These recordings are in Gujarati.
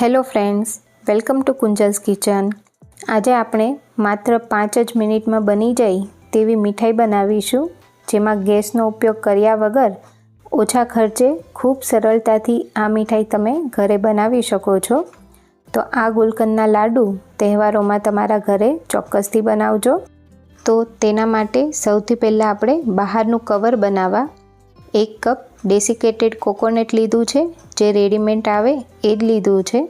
Hello friends, welcome to Kunjal's kitchen. આજે આપણે માત્ર પાંચ જ મિનિટમાં બની જાય તેવી મીઠાઈ બનાવીશું, જેમાં ગેસનો ઉપયોગ કર્યા વગર ઓછા ખર્ચે ખૂબ સરળતાથી આ મીઠાઈ તમે ઘરે બનાવી શકો છો. તો આ ગુલકંદના લાડુ તહેવારોમાં તમારા ઘરે ચોક્કસથી બનાવજો. તો તેના માટે સૌથી પહેલાં આપણે બહારનું કવર બનાવવા એક કપ ડેસિકેટેડ કોકોનટ લીધું છે, જે રેડીમેડ આવે એ જ લીધું છે.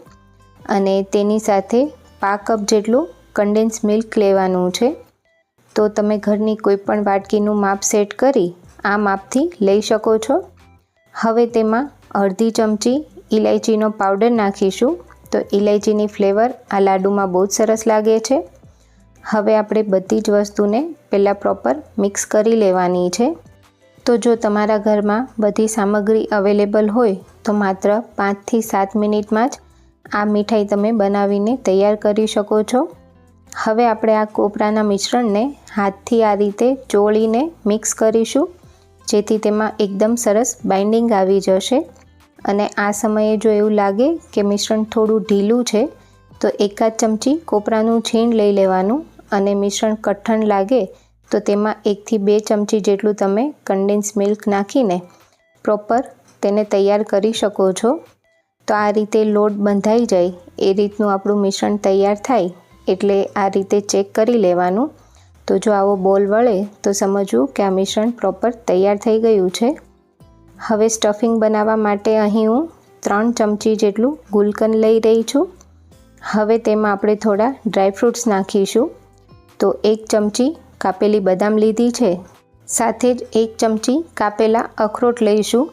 અને તેની સાથે પા કપ જેટલું કન્ડેન્સ મિલ્ક લેવાનું છે. તો તમે ઘરની કોઈ પણ વાટકીનું માપ સેટ કરી આ માપથી લઈ શકો છો. હવે તેમાં અડધી ચમચી ઇલાયચીનો પાવડર નાખીશું. તો ઇલાયચીની ફ્લેવર આ લાડુમાં બહુ જ સરસ લાગે છે. હવે આપણે બધી જ વસ્તુને પહેલાં પ્રોપર મિક્સ કરી લેવાની છે. તો જો તમારા ઘરમાં બધી સામગ્રી અવેલેબલ હોય, તો માત્ર પાંચથી સાત મિનિટમાં જ આ મીઠાઈ તમે બનાવીને તૈયાર કરી શકો છો. હવે આપણે આ કોપરાના મિશ્રણને હાથથી આ રીતે ચોળીને મિક્સ કરીશું, જેથી તેમાં એકદમ સરસ બાઇન્ડિંગ આવી જશે. અને આ સમયે જો એવું લાગે કે મિશ્રણ થોડું ઢીલું છે, તો એકાદ ચમચી કોપરાનું છીણ લઈ લેવાનું અને મિશ્રણ કઠણ લાગે તો તેમાં એકથી બે ચમચી જેટલું તમે કન્ડેન્સ મિલ્ક નાખીને પ્રોપર તેને તૈયાર કરી શકો છો. તો આ રીતે લોટ બંધાઈ જાય, એ રીતનું આપણું મિશ્રણ તૈયાર થાય, એટલે આ રીતે ચેક કરી લેવાનું. તો જો આવો બોલ વળે, તો સમજવું કે આ મિશ્રણ પ્રોપર તૈયાર થઈ ગયું છે. હવે સ્ટફિંગ બનાવવા માટે અહીં હું ત્રણ ચમચી જેટલું ગુલકન લઈ રહી છું. હવે તેમાં આપણે થોડા ડ્રાયફ્રૂટ્સ નાખીશું. તો એક ચમચી કાપેલી બદામ લીધી છે. સાથે જ એક ચમચી કાપેલા અખરોટ લઈશું.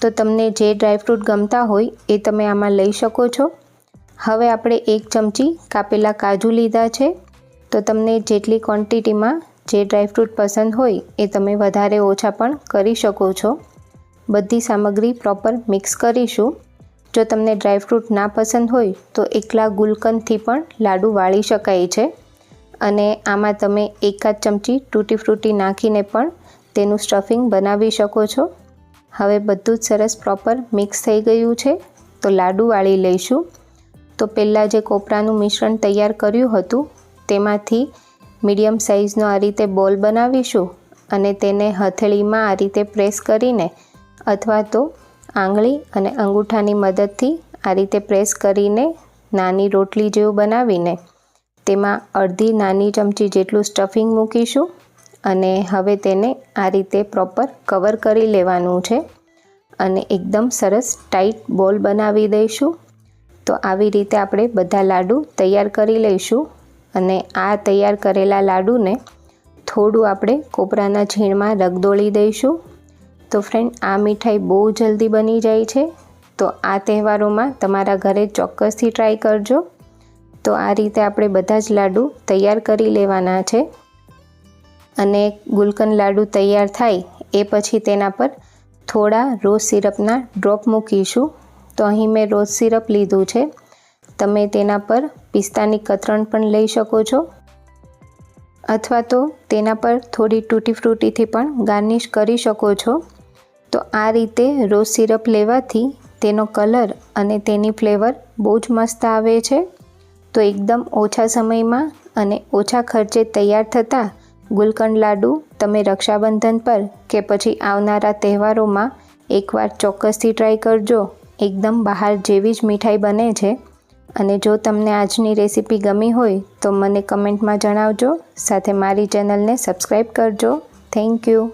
તો તમને જે ડ્રાયફ્રૂટ ગમતા હોય એ તમે આમાં લઈ શકો છો. હવે આપણે એક ચમચી કાપેલા કાજુ લીધા છે. તો તમને જેટલી ક્વોન્ટિટીમાં જે ડ્રાયફ્રૂટ પસંદ હોય એ તમે વધારે ઓછા પણ કરી શકો છો. બધી સામગ્રી પ્રોપર મિક્સ કરીશું. જો તમને ડ્રાયફ્રૂટ ના પસંદ હોય તો એકલા ગુલકંદથી પણ લાડુ વાળી શકાય છે. અને આમાં તમે એકાદ ચમચી તૂટી ફ્રૂટી નાખીને પણ તેનું સ્ટફિંગ બનાવી શકો છો. હવે બધું જ સરસ પ્રોપર મિક્સ થઈ ગયું છે, તો લાડુ વાળી લઈશું. તો પહેલાં જે કોપરાનું મિશ્રણ તૈયાર કર્યું હતું, તેમાંથી મીડિયમ સાઇઝનો આ રીતે બોલ બનાવીશું અને તેને હથેળીમાં આ રીતે પ્રેસ કરીને અથવા તો આંગળી અને અંગૂઠાની મદદથી આ રીતે પ્રેસ કરીને નાની રોટલી જેવું બનાવીને તેમાં અડધી નાની ચમચી જેટલું સ્ટફિંગ મૂકીશું અને હવે તેને આ રીતે પ્રોપર કવર કરી લેવાનું છે અને એકદમ સરસ ટાઈટ બોલ બનાવી દઈશું. તો આવી રીતે આપણે બધા લાડુ તૈયાર કરી લઈશું અને આ તૈયાર કરેલા લાડુને થોડું આપણે કોપરાના ઝીણમાં રગદોળી દઈશું. તો ફ્રેન્ડ આ મીઠાઈ બહુ જલ્દી બની જાય છે. તો આ તહેવારોમાં તમારા ઘરે ચોક્કસથી ટ્રાય કરજો. તો આ રીતે આપણે બધા જ લાડુ તૈયાર કરી લેવાના છે. અને ગુલકંદ લાડુ તૈયાર થાય એ પછી તેના પર થોડા રોઝ સિરપના ડ્રોપ મૂકીશું. તો અહીં મેં રોઝ સિરપ લીધું છે. તમે તેના પર પિસ્તાની કતરણ પણ લઈ શકો છો. અથવા તો તેના પર થોડી તૂટી ફ્રૂટીથી પણ ગાર્નિશ કરી શકો છો. તો આ રીતે રોઝ સિરપ લેવાથી તેનો કલર અને તેની ફ્લેવર બહુ જ મસ્ત આવે છે. તો એકદમ ઓછા સમયમાં અને ઓછા ખર્ચે તૈયાર થતા ગુલકંદ લાડુ તમે રક્ષાબંધન પર કે પછી આવનારા તહેવારોમાં એકવાર ચોક્કસથી ટ્રાય કરજો. એકદમ બહાર જેવી જ મીઠાઈ બને છે. અને જો તમને આજની રેસીપી ગમી હોય તો મને કમેન્ટમાં જણાવજો. સાથે મારી ચેનલને સબસ્ક્રાઈબ કરજો. Thank you